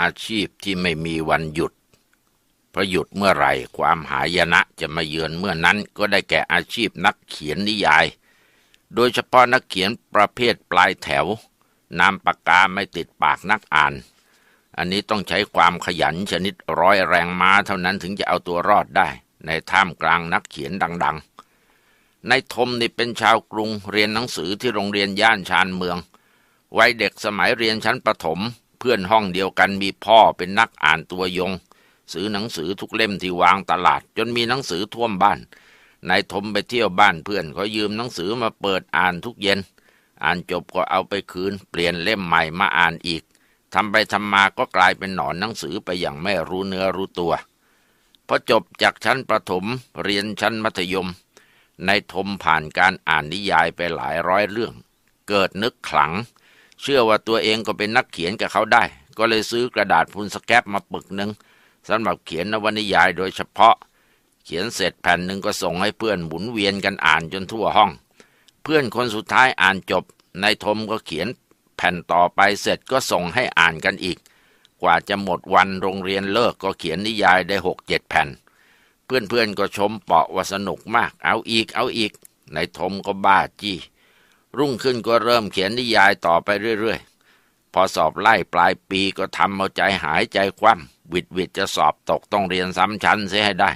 อาชีพที่ไม่มีวันหยุดเพราะหยุดเมื่อไหร่ความหายนะจะมาเยือนเมื่อนั้นก็ได้แก่อาชีพนักเขียนนิยาย โดยเฉพาะนักเขียนประเภทปลายแถวนามปากกาไม่ติดปากนักอ่าน อันนี้ต้องใช้ความขยันชนิดร้อยแรงม้าเท่านั้นถึงจะเอาตัวรอดได้ ในท่ามกลางนักเขียนดังๆ ในทมนี่เป็นชาวกรุงเรียนหนังสือที่โรงเรียนย่านชานเมือง วัยเด็กสมัยเรียนชั้นประถม เพื่อนห้องเดียวกันมีพ่อเป็นนักอ่านตัวยง ซื้อหนังสือทุกเล่มที่วางตลาด จนมีหนังสือท่วมบ้านนายทมไปเที่ยวบ้านเพื่อนเขายืมหนังสือมาเปิดอ่านทุกเย็น อ่านจบก็เอาไปคืน เปลี่ยนเล่มใหม่มาอ่านอีกทำไปทำมาก็กลายเป็นหนอนหนังสือไปอย่างไม่รู้เนื้อรู้ตัวพอจบจากชั้นประถมเรียนชั้นมัธยมนายทมผ่านการอ่านนิยายไปหลายร้อยเรื่อง เกิดนึกขลัง เชื่อว่าตัวเองก็เป็นนักเขียนกับเขาได้ ก็เลยซื้อกระดาษพุนสแกปมาปึกหนึ่งสำหรับเขียนนวนิยายโดยเฉพาะ เขียนเสร็จแผ่นหนึ่งก็ส่งให้เพื่อนหมุนเวียนกันอ่านจนทั่วห้อง เพื่อนคนสุดท้ายอ่านจบนายทมก็เขียนแผ่นต่อไปเสร็จก็ส่งให้อ่านกันอีก กว่าจะหมดวันโรงเรียนเลิกก็เขียนนิยายได้หกเจ็ดแผ่น เพื่อนๆก็ชมเปาะว่าสนุกมาก เอาอีกเอาอีกนายทมก็บ้าจี้ รุ่งขึ้นก็เริ่มเขียนนิยายต่อไปเรื่อยๆ พอสอบไล่ปลายปีก็ทำเอาใจหายใจคว่ำวิดวิดจะสอบตกต้องเรียนซ้ำชั้นเสียให้ได้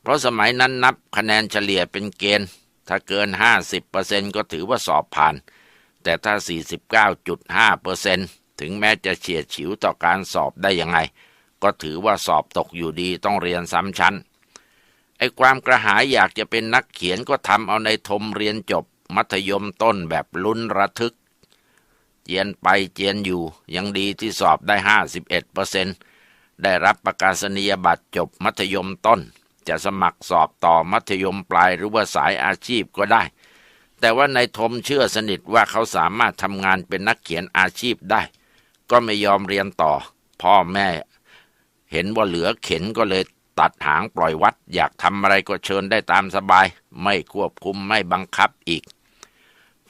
เพราะสมัยนั้นนับคะแนนเฉลี่ยเป็นเกณฑ์ ถ้าเกิน 50%ก็ถือว่าสอบผ่าน แต่ถ้า 49.5%ถึงแม้จะเฉียดฉิวต่อการสอบได้ยังไง ก็ถือว่าสอบตกอยู่ดีต้องเรียนซ้ำชั้นไอ้ความกระหายอยากจะเป็นนักเขียนก็ทำเอาในทมเรียนจบ มัธยมต้นแบบลุ้นระทึก เจียนไปเจียนอยู่ ยังดีที่สอบได้ห้าสิบเอ็ดเปอร์เซ็นได้รับประกาศนียบัตรจบมัธยมต้น จะสมัครสอบต่อมัธยมปลายหรือว่าสายอาชีพก็ได้ แต่ว่านายทมเชื่อสนิทว่าเขาสามารถทำงานเป็นนักเขียนอาชีพได้ ก็ไม่ยอมเรียนต่อ พ่อแม่ เห็นว่าเหลือเข็นก็เลยตัดหางปล่อยวัด อยากทำอะไรก็เชิญได้ตามสบาย ไม่ควบคุมไม่บังคับอีก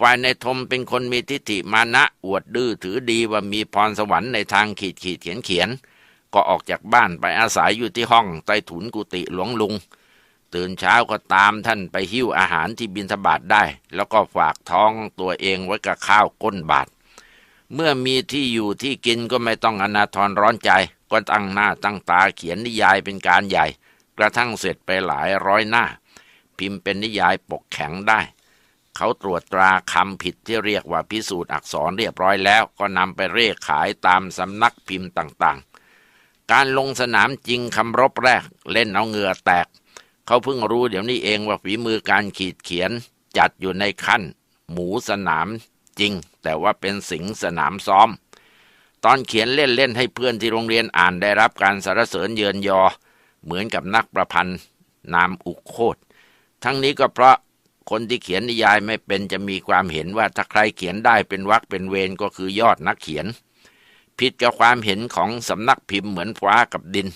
ฝ่ายในทมเป็นคนมีทิฏฐิมานะอวดดื้อถือดีว่ามีพรสวรรค์ในทางขีดขีดเขียนเขียน ก็ออกจากบ้านไปอาศัยอยู่ที่ห้องใต้ถุนกุฏิหลวงลุง ตื่นเช้าก็ตามท่านไปหิ้วอาหารที่บินทบาทได้ แล้วก็ฝากท้องตัวเองไว้กับข้าวก้นบาท เมื่อมีที่อยู่ที่กินก็ไม่ต้องอนาทรร้อนใจ ก็ตั้งหน้าตั้งตาเขียนนิยายเป็นการใหญ่ กระทั่งเสร็จไปหลายร้อยหน้า พิมพ์เป็นนิยายปกแข็งได้ เขาตรวจตราคำผิดที่เรียกว่าพิสูจน์อักษรเรียบร้อยแล้ว ก็นำไปเร่ขายตามสำนักพิมพ์ต่างๆ การลงสนามจริงคำรบแรก เล่นเอาเหงื่อแตก เขาเพิ่งรู้เดี๋ยวนี้เองว่าฝีมือการขีดเขียน จัดอยู่ในขั้น หมูสนามจริง แต่ว่าเป็นสิงสนามซ้อม ตอนเขียนเล่นๆให้เพื่อนที่โรงเรียนอ่านได้รับการสรรเสริญเยินยอ เหมือนกับนักประพันธ์นามอุโคตทั้งนี้ก็เพราะ คนที่เขียนนิยายไม่เป็นจะมีความเห็นว่าถ้าใครเขียนได้เป็นวักเป็นเวรก็คือยอดนักเขียน ผิดกับความเห็นของสำนักพิมพ์เหมือนฟ้ากับดิน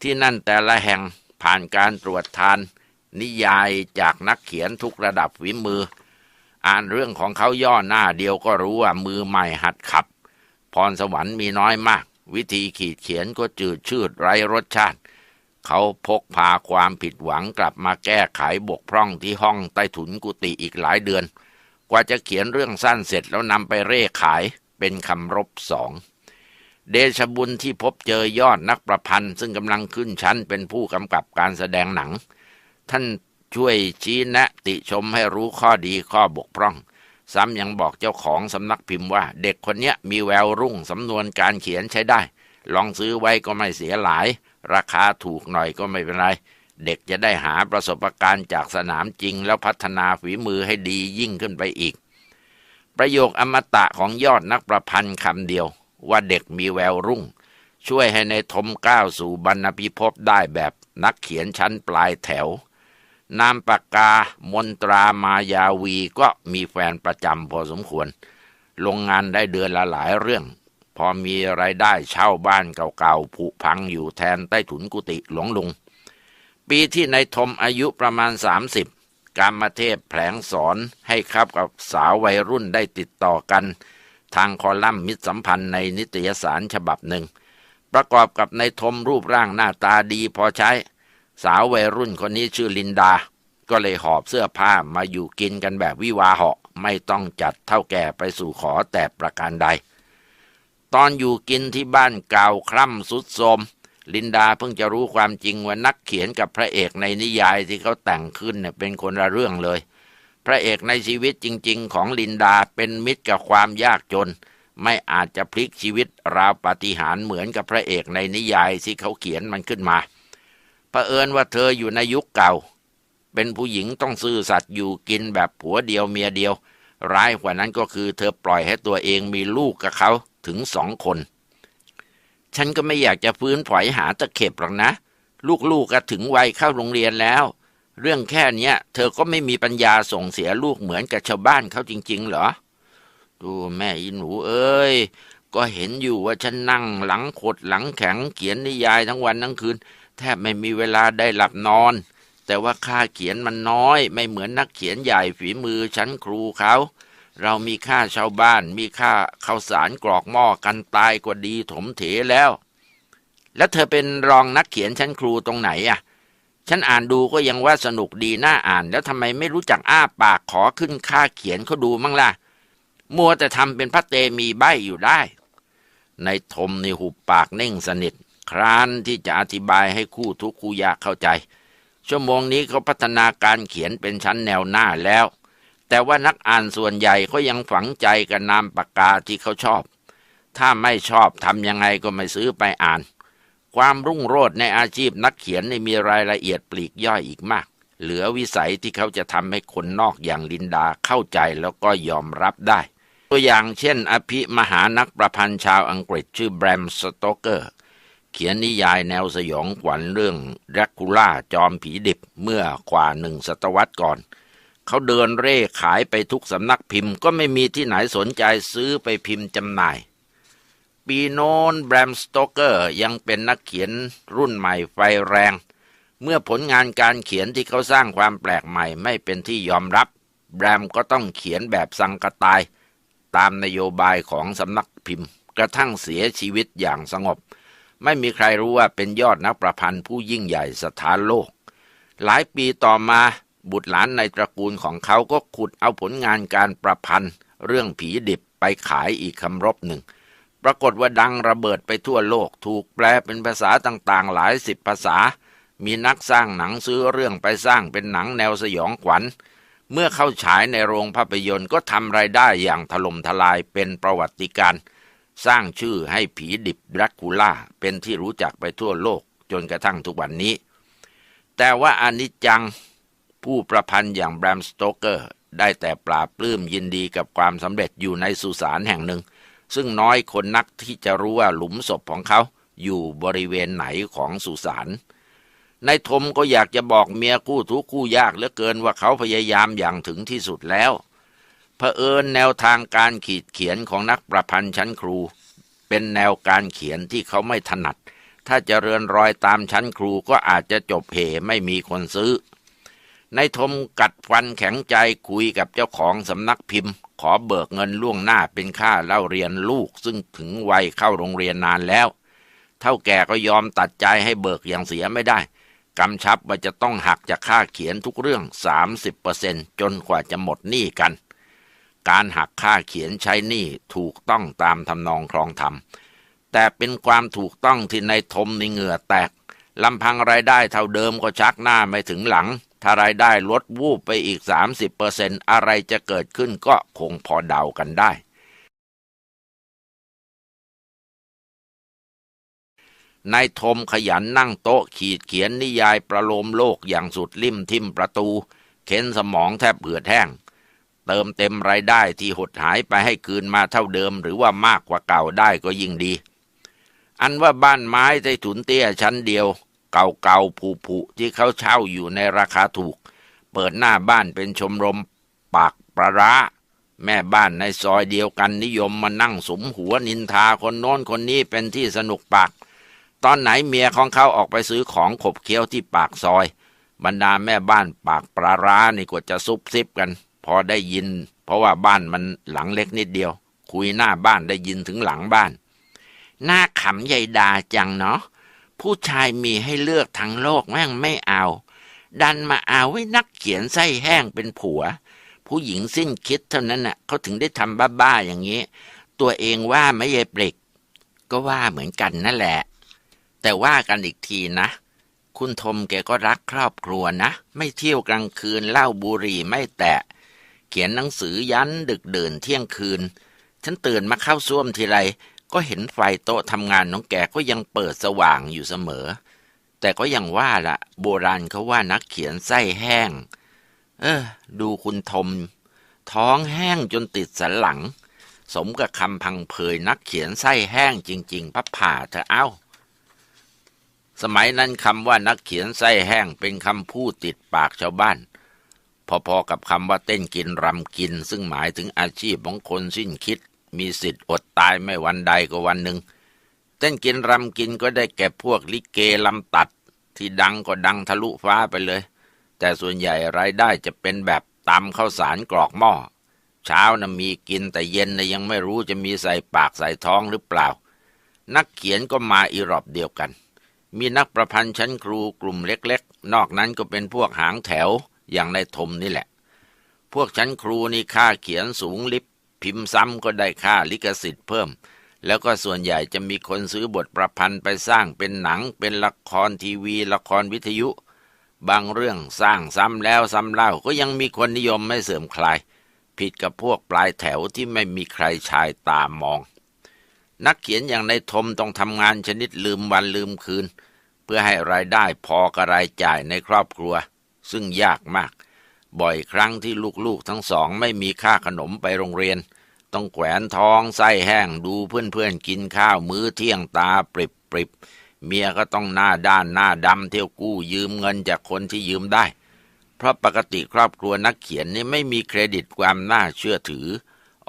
ที่นั่นแต่ละแห่งผ่านการตรวจทาน นิยายจากนักเขียนทุกระดับฝีมือ อ่านเรื่องของเขาย่อหน้าเดียวก็รู้ว่ามือใหม่หัดขับ พรสวรรค์มีน้อยมาก วิธีขีดเขียนก็จืดชืดไร้รสชาติ เขาพกพาความผิดหวังกลับมาแก้ไขบกพร่องที่ห้องใต้ถุนกุฏิอีกหลายเดือน กว่าจะเขียนเรื่องสั้นเสร็จแล้วนำไปเร่ขายเป็นคำรบสอง เดชบุญที่พบเจอยอดนักประพันธ์ ซึ่งกำลังขึ้นชั้นเป็นผู้กำกับการแสดงหนัง ท่านช่วยชี้แนะติชมให้รู้ข้อดีข้อบกพร่อง ซ้ำยังบอกเจ้าของสำนักพิมพ์ว่า เด็กคนนี้มีแววรุ่งสำนวนการเขียนใช้ได้ ลองซื้อไว้ก็ไม่เสียหลาย ราคาถูกหน่อยก็ไม่เป็นไร เด็กจะได้หาประสบการณ์จากสนามจริง แล้วพัฒนาฝีมือให้ดียิ่งขึ้นไปอีก ประโยคอมตะของยอดนักประพันธ์คำเดียว ว่าเด็กมีแววรุ่ง ช่วยให้ในทมก้าวสู่บรรณพิภพได้แบบนักเขียนชั้นปลายแถว นามปากกามนตรามายาวีก็มีแฟนประจำพอสมควร ลงงานได้เดือนละหลายเรื่อง พอมีไรายได้เช่าบ้านเก่าๆผุพังอยู่แทนใต้ถุนกุฏิหลวงลุง ปีที่นายทมอายุประมาณ 30การมาเทพแผลงสอนให้ครับกับสาววัยรุ่นได้ติดต่อกัน ทางคอลัมน์มิตรสัมพันธ์ในนิตยสารฉบับหนึ่ง ประกอบกับในทมรูปร่างหน้าตาดีพอใช้ สาววัยรุ่นคนนี้ชื่อลินดา ก็เลยหอบเสื้อผ้ามาอยู่กินกันแบบวิวาเหาะไม่ต้องจัดเท่าแก่ไปสู่ขอแต่ประการใด ตอนอยู่กินที่บ้านเก่าคร่ำสุดโทมลินดาเพิ่งจะรู้ความจริงว่านักเขียนกับพระเอกในนิยายที่เขาแต่งขึ้นเนี่ยเป็นคนละเรื่องเลย พระเอกในชีวิตจริง ๆ ของลินดาเป็นมิตรกับความยากจน ไม่อาจจะพลิกชีวิตราวปาฏิหาริย์เหมือนกับพระเอกในนิยายที่เขาเขียนมันขึ้นมาเผอิญว่าเธออยู่ในยุคเก่า เป็นผู้หญิงต้องซื่อสัตย์อยู่กินแบบผัวเดียวเมียเดียว ร้ายกว่านั้นก็คือเธอปล่อยให้ตัวเองมีลูกกับเขา ถึงสองคน ฉันก็ไม่อยากจะฟื้นฝอยหาตะเข็บหรอกนะ ลูกๆก็ถึงวัยเข้าโรงเรียนแล้ว เรื่องแค่เนี้ย เธอก็ไม่มีปัญญาส่งเสียลูกเหมือนกับชาวบ้านเขาจริง ๆ เหรอ ดูแม่อีหนูเอ้ย ก็เห็นอยู่ว่าฉันนั่งหลังขดหลังแข็งเขียนนิยายทั้งวันทั้งคืน แทบไม่มีเวลาได้หลับนอนแต่ว่าค่าเขียนมันน้อย ไม่เหมือนนักเขียนใหญ่ฝีมือชั้นครูเขา เรามีค่าชาวบ้าน มีค่าข้าวสารกรอกหม้อกันตายกว่าดีถมเถแล้ว แล้วเธอเป็นรองนักเขียนชั้นครูตรงไหนอะ ฉันอ่านดูก็ยังว่าสนุกดีน่าอ่าน แล้วทำไมไม่รู้จักอ้าปากขอขึ้นค่าเขียนเขาดูมั่งล่ะ มัวแต่ทำเป็นพระเตมีใบอยู่ได้ ในทมในหุบปากเน่งสนิท ครานที่จะอธิบายให้คู่ทุกคู่ยากเข้าใจ ชั่วโมงนี้เขาพัฒนาการเขียนเป็นชั้นแนวหน้าแล้ว แต่ว่านักอ่านส่วนใหญ่เขายังฝังใจกับนามปากกาที่เขาชอบ ถ้าไม่ชอบทำยังไงก็ไม่ซื้อไปอ่าน ความรุ่งโรจน์ในอาชีพนักเขียนในมีรายละเอียดปลีกย่อยอีกมาก เหลือวิสัยที่เขาจะทำให้คนนอกอย่างลินดาเข้าใจแล้วก็ยอมรับได้ ตัวอย่างเช่น อภิมหานักประพันธ์ชาวอังกฤษชื่อแบรมสโตเกอร์เขียนนิยายแนวสยองขวัญเรื่องแดรคูล่าจอมผีดิบเมื่อกว่าหนึ่งศตวรรษก่อน เขาเดินเร่ขายไปทุกสำนักพิมพ์ก็ไม่มีที่ไหนสนใจซื้อไปพิมพ์จำหน่าย ปีโน้นแบรมสโตเกอร์ยังเป็นนักเขียนรุ่นใหม่ไฟแรง เมื่อผลงานการเขียนที่เขาสร้างความแปลกใหม่ไม่เป็นที่ยอมรับ แบรมก็ต้องเขียนแบบสังกตาย ตามนโยบายของสำนักพิมพ์ กระทั่งเสียชีวิตอย่างสงบ ไม่มีใครรู้ว่าเป็นยอดนักประพันธ์ผู้ยิ่งใหญ่สถานโลก หลายปีต่อมา บุตรหลานในตระกูลของเขาก็ขุดเอาผลงานการประพันธ์ เรื่องผีดิบไปขายอีกคำรบหนึ่ง ปรากฏว่าดังระเบิดไปทั่วโลกถูกแปลเป็นภาษาต่างๆ หลายสิบภาษา มีนักสร้างหนังซื้อเรื่องไปสร้างเป็นหนังแนวสยองขวัญ เมื่อเข้าฉายในโรงภาพยนตร์ก็ทำรายได้อย่างถล่มทลายเป็นประวัติการณ์สร้างชื่อให้ผีดิบแดรกคูล่าเป็นที่รู้จักไปทั่วโลกจนกระทั่งทุกวันนี้ แต่ว่าอนิจจัง ผู้ประพันธ์อย่างแบรมสโตเกอร์ ได้แต่ปราบปลื้มยินดีกับความสำเร็จอยู่ในสุสานแห่งหนึ่ง ซึ่งน้อยคนนักที่จะรู้ว่าหลุมศพของเขาอยู่บริเวณไหนของสุสานในทมก็อยากจะบอกเมียคู่ทุกคู่ยากเหลือเกินว่าเขาพยายามอย่างถึงที่สุดแล้วเผอิญแนวทางการขีดเขียนของนักประพันธ์ชั้นครู เป็นแนวการเขียนที่เขาไม่ถนัด ถ้าจะเรือนรอยตามชั้นครูก็อาจจะจบเหไม่มีคนซื้อ ในทมกัดฟันแข็งใจคุยกับเจ้าของสำนักพิมพ์ ขอเบิกเงินล่วงหน้าเป็นค่าเล่าเรียนลูก ซึ่งถึงวัยเข้าโรงเรียนนานแล้ว เท่าแก่ก็ยอมตัดใจให้เบิกอย่างเสียไม่ได้กำชับว่าจะต้องหักจากค่าเขียนทุกเรื่อง 30%จนกว่าจะหมดหนี้กัน การหักค่าเขียนใช้หนี้ถูกต้องตามทำนองครองธรรม แต่เป็นความถูกต้องที่ในทมในเหงื่อแตกลำพังรายได้เท่าเดิมก็ชักหน้าไม่ถึงหลัง ถ้ารายได้ลดวูบไปอีก 30%อะไรจะเกิดขึ้นก็คงพอเดากันได้ นายทมขยันนั่งโต๊ะขีดเขียนนิยายประโลมโลกอย่างสุดลิ่มทิมประตู เข็นสมองแทบเหือดแห้ง เติมเต็มรายได้ที่หดหายไปให้คืนมาเท่าเดิมหรือว่ามากกว่าเก่าได้ก็ยิ่งดี อันว่าบ้านไม้ใต้ถุนเตี้ยชั้นเดียว เก่าๆผุๆที่เขาเช่าอยู่ในราคาถูก เปิดหน้าบ้านเป็นชมรมปากปลาร้าแม่บ้านในซอยเดียวกันนิยมมานั่งสมหัวนินทาคนโน้นคนนี้เป็นที่สนุกปาก ตอนไหนเมียของเขาออกไปซื้อของขบเคี้ยวที่ปากซอย บรรดาแม่บ้านปากปลาร้านี่ก็จะซุบซิบกัน พอได้ยิน เพราะว่าบ้านมันหลังเล็กนิดเดียว คุยหน้าบ้านได้ยินถึงหลังบ้าน หน้าขำใหญ่ดาจังเนาะ ผู้ชายมีให้เลือกทั้งโลกแม่งไม่เอา ดันมาเอาไว้นักเขียนไส้แห้งเป็นผัว ผู้หญิงสิ้นคิดเท่านั้นน่ะเขาถึงได้ทำบ้าๆอย่างนี้ ตัวเองว่าไม่เยเปรกก็ว่าเหมือนกันนั่นแหละ แต่ว่ากันอีกทีนะ คุณทมแกก็รักครอบครัวนะ ไม่เที่ยวกลางคืนเล้าบุหรี่ไม่แตะ เขียนหนังสือยันดึกเดินเที่ยงคืน ฉันตื่นมาเข้าซ่วมทีไร ก็เห็นไฟโต๊ะทำงานน้องแกก็ยังเปิดสว่างอยู่เสมอ แต่ก็ยังว่าละโบราณเขาว่านักเขียนไส้แห้ง เออ ดูคุณทม ท้องแห้งจนติดสันหลัง สมกับคำพังเพยนักเขียนไส้แห้งจริง ๆ พับผ่าเธอเอ้า สมัยนั้นคำว่านักเขียนไส้แห้งเป็นคำพูดติดปากชาวบ้านพอๆกับคำว่าเต้นกินรำกิน ซึ่งหมายถึงอาชีพของคนสิ้นคิด มีสิทธิ์อดตายไม่วันใดก็วันหนึ่งเต้นกินรำกินก็ได้แก่พวกลิเกลำตัด ที่ดังก็ดังทะลุฟ้าไปเลย แต่ส่วนใหญ่รายได้จะเป็นแบบตำข้าวสารกรอกหม้อ เช้านะมีกินแต่เย็นนะยังไม่รู้จะมีใส่ปากใส่ท้องหรือเปล่า นักเขียนก็มาอีรอบเดียวกัน มีนักประพันธ์ชั้นครูกลุ่มเล็ก ๆ นอกนั้นก็เป็นพวกหางแถวอย่างในทมนี่แหละ พวกชั้นครูนี่ค่าเขียนสูงลิบ พิมพ์ซ้ำก็ได้ค่าลิขสิทธิ์เพิ่ม แล้วก็ส่วนใหญ่จะมีคนซื้อบทประพันธ์ไปสร้างเป็นหนัง เป็นละครทีวี ละครวิทยุ บางเรื่องสร้างซ้ำแล้วซ้ำเล่าก็ยังมีคนนิยมไม่เสื่อมคลาย ผิดกับพวกปลายแถวที่ไม่มีใครชายตามอง นักเขียนอย่างในทมต้องทำงานชนิดลืมวันลืมคืน เพื่อให้รายได้พอกับรายจ่ายในครอบครัว ซึ่งยากมาก บ่อยครั้งที่ลูกๆทั้งสองไม่มีค่าขนมไปโรงเรียน ต้องแขวนท้องไส้แห้งดูเพื่อนๆกินข้าวมื้อเที่ยงตาปริบปริบเมียก็ต้องหน้าด้านหน้าดำเที่ยวกู้ยืมเงินจากคนที่ยืมได้ เพราะปกติครอบครัวนักเขียนนี่ไม่มีเครดิตความน่าเชื่อถือ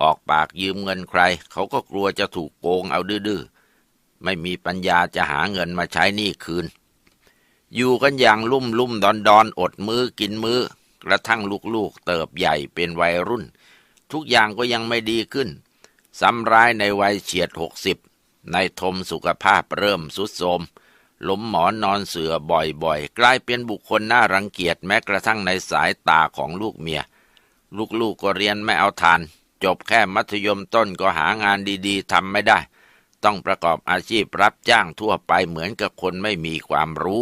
ออกปากยืมเงินใคร เขาก็กลัวจะถูกโกงเอาดื้อๆไม่มีปัญญาจะหาเงินมาใช้หนี้คืน อยู่กันอย่างลุ่มลุ่มดอนดอนอดมือกินมื้อ กระทั่งลูกๆเติบใหญ่เป็นวัยรุ่น ทุกอย่างก็ยังไม่ดีขึ้นซ้ำร้ายในวัยเฉียดหกสิบในทมสุขภาพเริ่มสุดโทมล้มหมอนนอนเสือบ่อยๆ กลายเป็นบุคคลน่ารังเกียจแม้กระทั่งในสายตาของลูกเมีย ลูกๆกก็เรียนไม่เอาทาน จบแค่มัธยมต้นก็หางานดีๆทำไม่ได้ ต้องประกอบอาชีพรับจ้างทั่วไปเหมือนกับคนไม่มีความรู้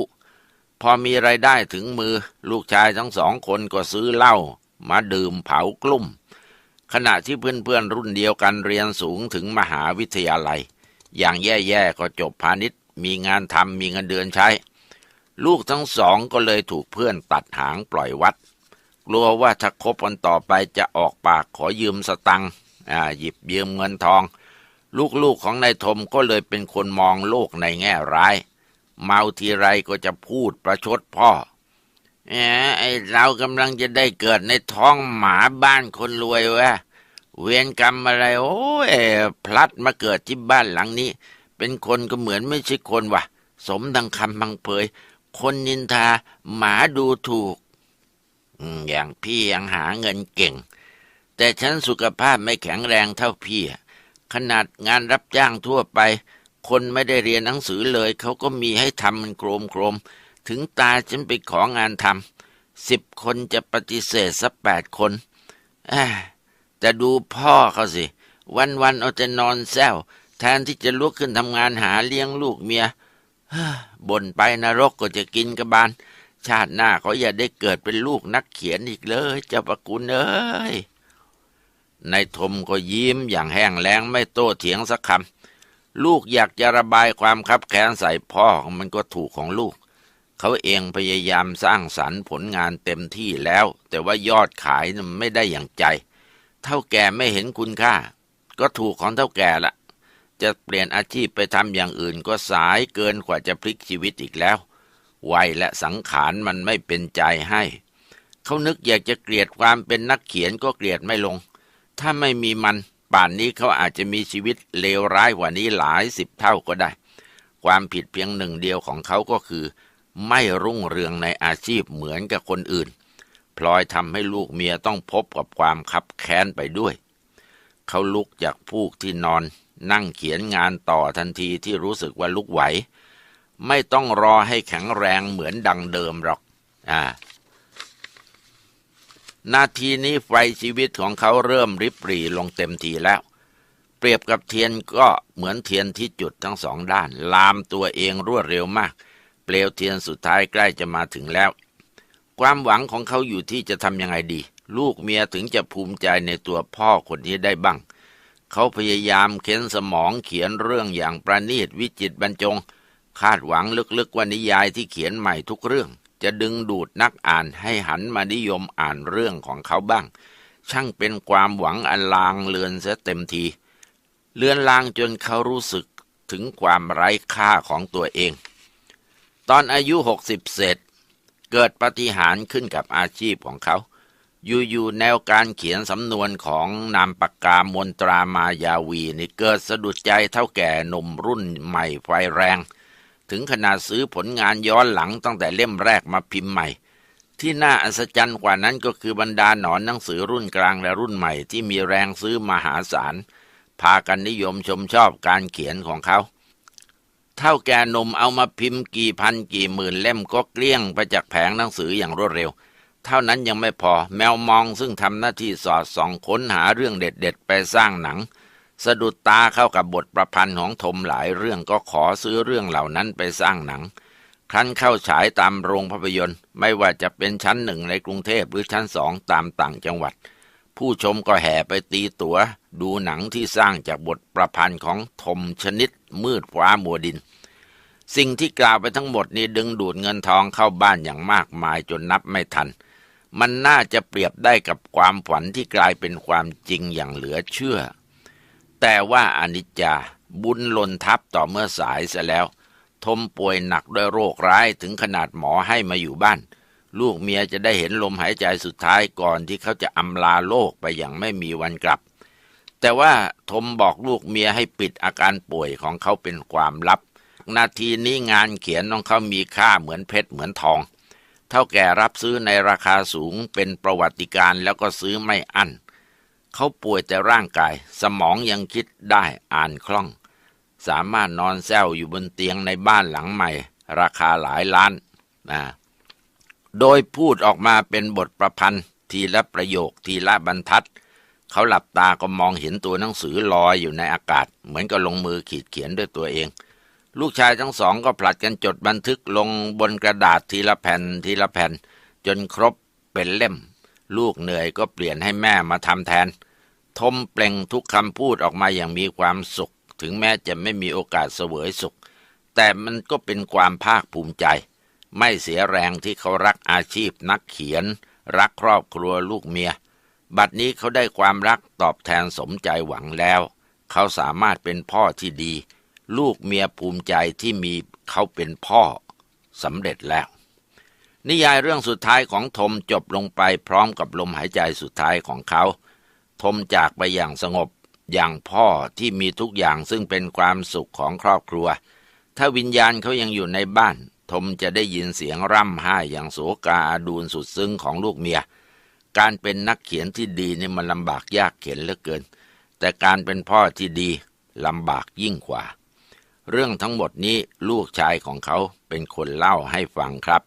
พอมีไรายได้ถึงมือ ลูกชายทั้งสองคนก็ซื้อเหล้ามาดื่มเผากลุ่ม ขณะที่เพื่อนๆรุ่นเดียวกันเรียนสูงถึงมหาวิทยาลัย อย่างแย่ๆก็จบพาณิชย์ มีงานทำมีเงินเดือนใช้ ลูกทั้งสองก็เลยถูกเพื่อนตัดหางปล่อยวัด กลัวว่าถ้าคบกันต่อไปจะออกปากขอยืมสตังค์หยิบยืมเงินทอง ลูกๆของนายทมก็เลยเป็นคนมองโลกในแง่ร้าย เมาทีไรก็จะพูดประชดพ่อแหมไอเรากำลังจะได้เกิดในท้องหมาบ้านคนรวยวะเวรกรรมอะไร โอ้ยพลัดมาเกิดที่บ้านหลังนี้ เป็นคนก็เหมือนไม่ใช่คนวะสมดังคำพังเพย คนนินทาหมาดูถูก อย่างพี่ยังหาเงินเก่ง แต่ฉันสุขภาพไม่แข็งแรงเท่าพี่ ขนาดงานรับจ้างทั่วไป คนไม่ได้เรียนหนังสือเลย เขาก็มีให้ทำมันโครมโครมถึงตาฉันไปของานทำสิบคนจะปฏิเสธสักแปดคนแต่ดูพ่อเขาสิ วันๆเอาแต่นอนแซวแทนที่จะลุกขึ้นทำงานหาเลี้ยงลูกเมียบ่นไปนรกก็จะกินกระบาล ชาติหน้าเขาอย่าได้เกิดเป็นลูกนักเขียนอีกเลยเจ้าประคุณเอ้ยนายทมก็ยิ้มอย่างแห้งแล้งไม่โต้เถียงสักคำ ลูกอยากจะระบายความคับแค้นใส่พ่อมันก็ถูกของลูก เขาเองพยายามสร้างสรรค์ผลงานเต็มที่แล้ว แต่ว่ายอดขายน่ะไม่ได้อย่างใจ เท่าแก่ไม่เห็นคุณค่า ก็ถูกของเท่าแก่ละจะเปลี่ยนอาชีพไปทำอย่างอื่นก็สายเกินกว่าจะพลิกชีวิตอีกแล้ว วัยและสังขารมันไม่เป็นใจให้ เขานึกอยากจะเกลียดความเป็นนักเขียนก็เกลียดไม่ลง ถ้าไม่มีมัน ป่านนี้เขาอาจจะมีชีวิตเลวร้ายกว่านี้หลายสิบเท่าก็ได้ ความผิดเพียงหนึ่งเดียวของเขาก็คือ ไม่รุ่งเรืองในอาชีพเหมือนกับคนอื่น พลอยทำให้ลูกเมียต้องพบกับความคับแค้นไปด้วย เขาลุกจากฟูกที่นอน นั่งเขียนงานต่อทันทีที่รู้สึกว่าลุกไหว ไม่ต้องรอให้แข็งแรงเหมือนดังเดิมหรอก อ่า นาทีนี้ไฟชีวิตของเขาเริ่มริบหรี่ลงเต็มทีแล้ว เปรียบกับเทียนก็เหมือนเทียนที่จุดทั้งสองด้าน ลามตัวเองรวดเร็วมาก เปลวเทียนสุดท้ายใกล้จะมาถึงแล้ว ความหวังของเขาอยู่ที่จะทำยังไงดี ลูกเมียถึงจะภูมิใจในตัวพ่อคนนี้ได้บ้าง เขาพยายามเค้นสมองเขียนเรื่องอย่างประณีตวิจิตบรรจง คาดหวังลึกๆว่านิยายที่เขียนใหม่ทุกเรื่อง จะดึงดูดนักอ่านให้หันมานิยมอ่านเรื่องของเขาบ้าง ช่างเป็นความหวังอันลางเลือนเสียเต็มที เลือนลางจนเขารู้สึกถึงความไร้ค่าของตัวเอง ตอนอายุหกสิบเศษ เกิดปฏิหารขึ้นกับอาชีพของเขา อยู่ๆแนวการเขียนสำนวนของนามปากกามนตรามายาวีนี่เกิดสะดุดใจเท่าแก่หนุ่มรุ่นใหม่ไฟแรง ถึงขนาดซื้อผลงานย้อนหลังตั้งแต่เล่มแรกมาพิมพ์ใหม่ ที่น่าอัศจรรย์กว่านั้นก็คือบรรดาหนอนหนังสือรุ่นกลางและรุ่นใหม่ ที่มีแรงซื้อมหาศาลพากันนิยมชมชอบการเขียนของเขา เท่าแก่นมเอามาพิมพ์กี่พันกี่หมื่นเล่มก็เกลี้ยงไปจากแผงหนังสืออย่างรวดเร็ว เท่านั้นยังไม่พอแมวมองซึ่งทำหน้าที่สอดส่องค้นหาเรื่องเด็ด ๆ ไปสร้างหนัง สะดุดตาเข้ากับบทประพันธ์ของทมหลายเรื่องก็ขอซื้อเรื่องเหล่านั้นไปสร้างหนัง ครั้นเข้าฉายตามโรงภาพยนตร์ ไม่ว่าจะเป็นชั้นหนึ่งในกรุงเทพหรือชั้นสองตามต่างจังหวัด ผู้ชมก็แห่ไปตีตัว๋ว ดูหนังที่สร้างจากบทประพันธ์ของทมชนิดมืดฟ้ามัวดิน สิ่งที่กล่าวไปทั้งหมดนี้ดึงดูดเงินทองเข้าบ้านอย่างมากมายจนนับไม่ทันมันน่าจะเปรียบได้กับความฝันที่กลายเป็นความจริงอย่างเหลือเชื่อ แต่ว่าอนิจจาบุญหล่นทับต่อเมื่อสายเสียแล้ว ทมป่วยหนักด้วยโรคร้ายถึงขนาดหมอให้มาอยู่บ้าน ลูกเมียจะได้เห็นลมหายใจสุดท้ายก่อนที่เขาจะอำลาโลกไปอย่างไม่มีวันกลับ แต่ว่าทมบอกลูกเมียให้ปิดอาการป่วยของเขาเป็นความลับ นาทีนี้งานเขียนของเขามีค่าเหมือนเพชรเหมือนทอง เท่าแก่รับซื้อในราคาสูงเป็นประวัติการแล้วก็ซื้อไม่อั้น เขาป่วยแต่ร่างกาย สมองยังคิดได้อ่านคล่อง สามารถนอนแซวอยู่บนเตียงในบ้านหลังใหม่ ราคาหลายล้านนะโดยพูดออกมาเป็นบทประพันธ์ ทีละประโยคทีละบรรทัด เขาหลับตาก็มองเห็นตัวหนังสือลอยอยู่ในอากาศ เหมือนกับลงมือขีดเขียนด้วยตัวเอง ลูกชายทั้งสองก็ผลัดกันจดบันทึกลงบนกระดาษทีละแผ่นทีละแผ่น จนครบเป็นเล่ม ลูกเหนื่อยก็เปลี่ยนให้แม่มาทำแทน ทมเปล่งทุกคำพูดออกมาอย่างมีความสุข ถึงแม้จะไม่มีโอกาสเสวยสุข แต่มันก็เป็นความภาคภูมิใจ ไม่เสียแรงที่เขารักอาชีพนักเขียน รักครอบครัวลูกเมีย บัดนี้เขาได้ความรักตอบแทนสมใจหวังแล้ว เขาสามารถเป็นพ่อที่ดี ลูกเมียภูมิใจที่มีเขาเป็นพ่อสำเร็จแล้ว นิยายเรื่องสุดท้ายของทมจบลงไปพร้อมกับลมหายใจสุดท้ายของเขา ทมจากไปอย่างสงบ อย่างพ่อที่มีทุกอย่างซึ่งเป็นความสุขของครอบครัว ถ้าวิญญาณเขายังอยู่ในบ้าน ทมจะได้ยินเสียงร่ำไห้อย่างโศกาอาดูลสุดซึ้งของลูกเมีย การเป็นนักเขียนที่ดีนี่มันลำบากยากเข็นเหลือเกิน แต่การเป็นพ่อที่ดีลำบากยิ่งกว่า เรื่องทั้งหมดนี้ลูกชายของเขาเป็นคนเล่าให้ฟังครับ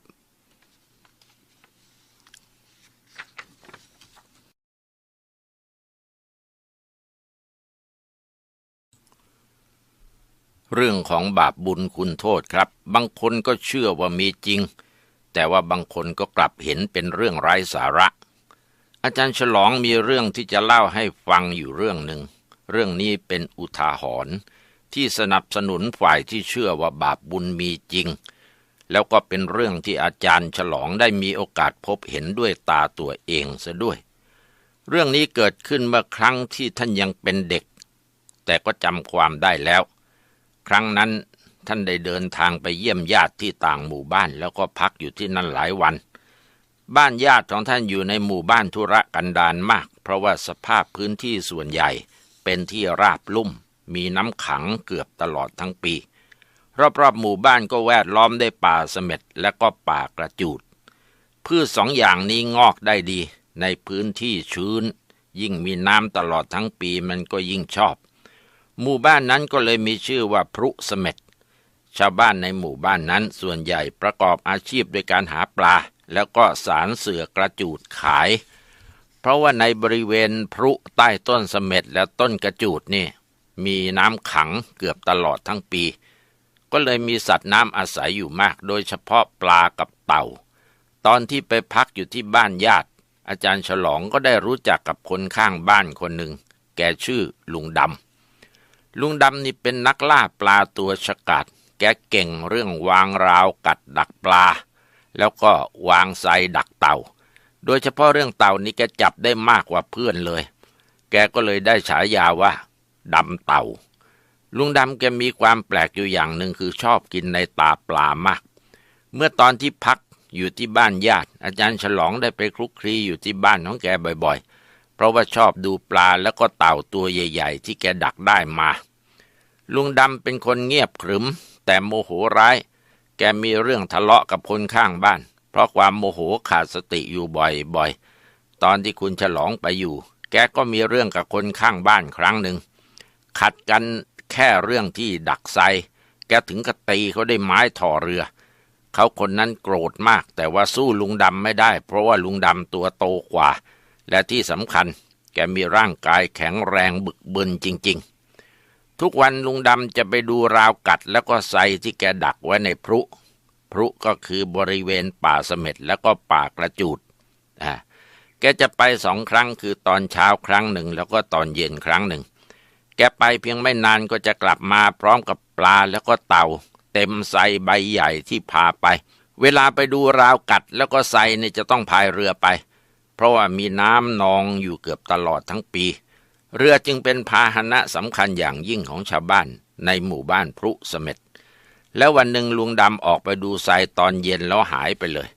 เรื่องของบาปบุญคุณโทษครับ บางคนก็เชื่อว่ามีจริง แต่ว่าบางคนก็กลับเห็นเป็นเรื่องไร้สาระ อาจารย์ฉลองมีเรื่องที่จะเล่าให้ฟังอยู่เรื่องหนึ่ง เรื่องนี้เป็นอุทาหรณ์ที่สนับสนุนฝ่ายที่เชื่อว่าบาปบุญมีจริง แล้วก็เป็นเรื่องที่อาจารย์ฉลองได้มีโอกาสพบเห็นด้วยตาตัวเองซะด้วย เรื่องนี้เกิดขึ้นเมื่อครั้งที่ท่านยังเป็นเด็ก แต่ก็จำความได้แล้ว ครั้งนั้นท่านได้เดินทางไปเยี่ยมญาติที่ต่างหมู่บ้าน แล้วก็พักอยู่ที่นั่นหลายวัน บ้านญาติของท่านอยู่ในหมู่บ้านธุระกันดารมาก เพราะว่าสภาพพื้นที่ส่วนใหญ่เป็นที่ราบลุ่ม มีน้ำขังเกือบตลอดทั้งปี รอบๆหมู่บ้านก็แวดล้อมด้วยป่าเสม็ดและก็ป่ากระจูด พืชสองอย่างนี้งอกได้ดี ในพื้นที่ชื้น ยิ่งมีน้ำตลอดทั้งปีมันก็ยิ่งชอบ หมู่บ้านนั้นก็เลยมีชื่อว่าพรุเสม็ดชาวบ้านในหมู่บ้านนั้นส่วนใหญ่ประกอบอาชีพด้วยการหาปลา แล้วก็สารเสือกระจูดขาย เพราะว่าในบริเวณพรุใต้ต้นเสม็ดและต้นกระจูดนี่มีน้ำขังเกือบตลอดทั้งปี ก็เลยมีสัตว์น้ำอาศัยอยู่มาก โดยเฉพาะปลากับเต่า ตอนที่ไปพักอยู่ที่บ้านญาติ อาจารย์ฉลองก็ได้รู้จักกับคนข้างบ้านคนหนึ่ง แกชื่อลุงดำ ลุงดำนี่เป็นนักล่าปลาตัวฉกาจแกเก่งเรื่องวางราวกัดดักปลา แล้วก็วางไซดักเต่า โดยเฉพาะเรื่องเต่านี่แกจับได้มากกว่าเพื่อนเลย แกก็เลยได้ฉายาว่าดำเต่า ลุงดำแกมีความแปลกอยู่อย่างหนึ่งคือชอบกินในตาปลามาก เมื่อตอนที่พักอยู่ที่บ้านญาติ อาจารย์ฉลองได้ไปคลุกคลีอยู่ที่บ้านของแกบ่อยๆ เพราะว่าชอบดูปลาแล้วก็เต่าตัวใหญ่ ๆ ที่แกดักได้มา ลุงดำเป็นคนเงียบขรึม แต่โมโหร้าย แกมีเรื่องทะเลาะกับคนข้างบ้าน เพราะความโมโหขาดสติอยู่บ่อยๆ ตอนที่คุณฉลองไปอยู่ แกก็มีเรื่องกับคนข้างบ้านครั้งหนึ่ง ขัดกันแค่เรื่องที่ดักไซ แกถึงกับตีเขาได้ไม้ถ่อเรือ เขาคนนั้นโกรธมาก แต่ว่าสู้ลุงดำไม่ได้ เพราะว่าลุงดำตัวโตกว่า และที่สำคัญแกมีร่างกายแข็งแรงบึกบึนจริง ๆ ทุกวันลุงดำจะไปดูราวกัดแล้วก็ใส่ที่แกดักไว้ในพรุ พรุก็คือบริเวณป่าเสม็ดแล้วก็ป่ากระจูดอ่าแกจะไปสองครั้งคือตอนเช้าครั้งหนึ่ง แล้วก็ตอนเย็นครั้งหนึ่ง แกไปเพียงไม่นานก็จะกลับมาพร้อมกับปลาแล้วก็เต่า เต็มใส่ใบใหญ่ที่พาไป เวลาไปดูราวกัดแล้วก็ใส่เนี่ยจะต้องพายเรือไป เพราะว่ามีน้ำนองอยู่เกือบตลอดทั้งปี เรือจึงเป็นพาหนะสำคัญอย่างยิ่งของชาวบ้านในหมู่บ้านพรุสเม็ดแล้ววันหนึ่งลุงดำออกไปดูทรายตอนเย็นแล้วหายไปเลย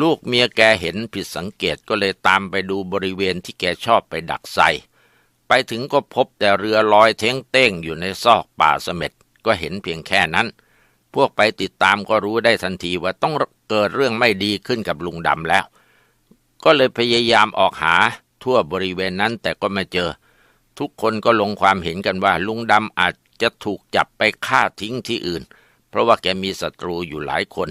ลูกเมียแกเห็นผิดสังเกตก็เลยตามไปดูบริเวณที่แกชอบไปดักไซไปถึงก็พบแต่เรือลอยเท้งเต้งอยู่ในซอกป่าสเม็ดก็เห็นเพียงแค่นั้น พวกไปติดตามก็รู้ได้ทันทีว่าต้องเกิดเรื่องไม่ดีขึ้นกับลุงดำแล้ว ก็เลยพยายามออกหาทั่วบริเวณนั้นแต่ก็ไม่เจอ ทุกคนก็ลงความเห็นกันว่า ลุงดำอาจจะถูกจับไปฆ่าทิ้งที่อื่น เพราะว่าแกมีศัตรูอยู่หลายคน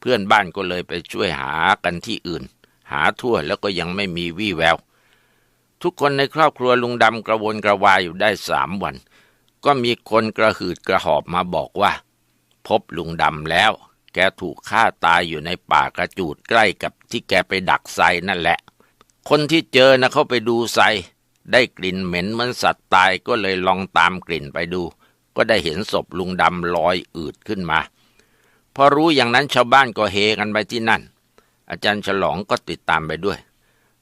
เพื่อนบ้านก็เลยไปช่วยหากันที่อื่น หาทั่วแล้วก็ยังไม่มีวี่แวว ทุกคนในครอบครัวลุงดำกระวนกระวายอยู่ได้สามวัน ก็มีคนกระหืดกระหอบมาบอกว่า พบลุงดำแล้ว แกถูกฆ่าตายอยู่ในป่ากระจูดใกล้กับ ที่แกไปดักไซนั่นแหละ คนที่เจอนะเขาไปดูไซได้กลิ่นเหม็นเหมือนสัตว์ตายก็เลยลองตามกลิ่นไปดู ก็ได้เห็นศพลุงดำลอยอืดขึ้นมา พอรู้อย่างนั้นชาวบ้านก็เฮกันไปที่นั่น อาจารย์ฉลองก็ติดตามไปด้วย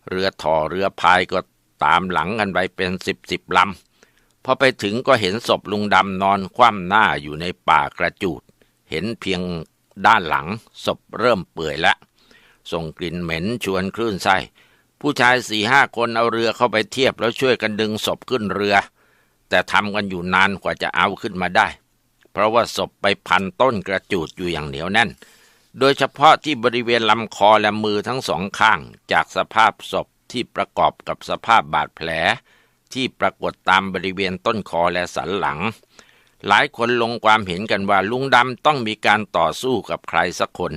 เรือถอเรือพายก็ตามหลังกันไปเป็นสิบสิบลำพอไปถึงก็เห็นศพลุงดำนอนคว่ำหน้าอยู่ในป่ากระจูด เห็นเพียงด้านหลังศพเริ่มเปื่อยแล้ว ส่งกลิ่นเหม็นชวนคลื่นไส้ผู้ชายสี่ห้าคนเอาเรือเข้าไปเทียบแล้วช่วยกันดึงศพขึ้นเรือ แต่ทำกันอยู่นานกว่าจะเอาขึ้นมาได้ เพราะว่าศพไปพันต้นกระจูดอยู่อย่างเหนียวแน่น โดยเฉพาะที่บริเวณลำคอและมือทั้งสองข้าง จากสภาพศพที่ประกอบกับสภาพบาดแผล ที่ปรากฏตามบริเวณต้นคอและสันหลัง หลายคนลงความเห็นกันว่าลุงดำต้องมีการต่อสู้กับใครสักคน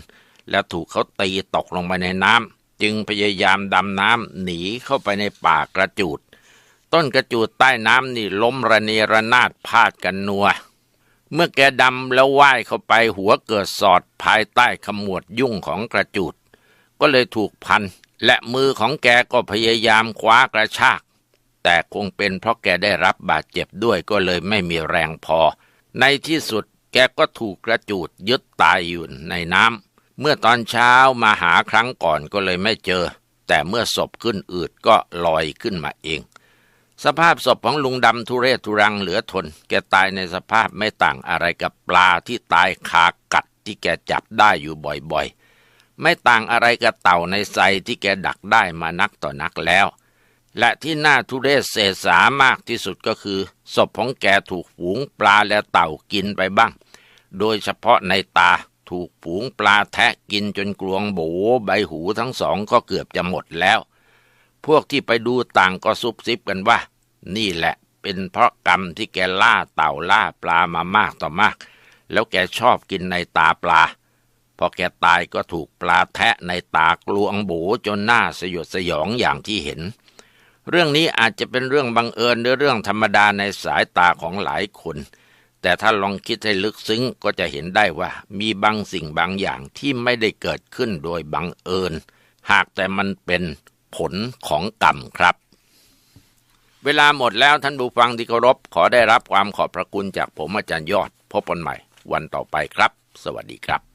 และถูกเขาตีตกลงไปในน้ำจึงพยายามดำน้ำหนีเข้าไปในป่ากระจูด ต้นกระจูดใต้น้ำนี่ล้มระเนระนาดพาดกันนัว เมื่อแกดำแล้วว่ายเข้าไปหัวเกิดสอดภายใต้ขมวดยุ่งของกระจูด ก็เลยถูกพัน และมือของแกก็พยายามคว้ากระชาก แต่คงเป็นเพราะแกได้รับบาดเจ็บด้วยก็เลยไม่มีแรงพอ ในที่สุดแกก็ถูกกระจูดยึดตายอยู่ในน้ำ เมื่อตอนเช้ามาหาครั้งก่อนก็เลยไม่เจอ แต่เมื่อศพขึ้นอืดก็ลอยขึ้นมาเอง สภาพศพของลุงดำทุเรศทุรังเหลือทน แกตายในสภาพไม่ต่างอะไรกับปลาที่ตายคากัดที่แกจับได้อยู่บ่อยๆ ไม่ต่างอะไรกับเต่าในไซที่แกดักได้มานักต่อนักแล้ว และที่น่าทุเรศเสสามากที่สุดก็คือ ศพของแกถูกฝูงปลาและเต่ากินไปบ้าง โดยเฉพาะในตา ถูกฝูงปลาแทะกินจนกลวงโบใบหูทั้งสองก็เกือบจะหมดแล้ว พวกที่ไปดูต่างก็ซุบซิบกันว่า นี่แหละเป็นเพราะกรรมที่แกล่าเต่าล่าปลามามากต่อมาก แล้วแกชอบกินในตาปลา พอแกตายก็ถูกปลาแทะในตากลวงโบจนหน้าสยดสยองอย่างที่เห็น เรื่องนี้อาจจะเป็นเรื่องบังเอิญหรือเรื่องธรรมดาในสายตาของหลายคน แต่ถ้าลองคิดให้ลึกซึ้งก็จะเห็นได้ว่า มีบางสิ่งบางอย่างที่ไม่ได้เกิดขึ้นโดยบังเอิญ หากแต่มันเป็นผลของกรรมครับ เวลาหมดแล้วท่านผู้ฟังที่เคารพขอได้รับความขอบพระคุณจากผมอาจารย์ยอด พบกันใหม่ วันต่อไปครับ สวัสดีครับ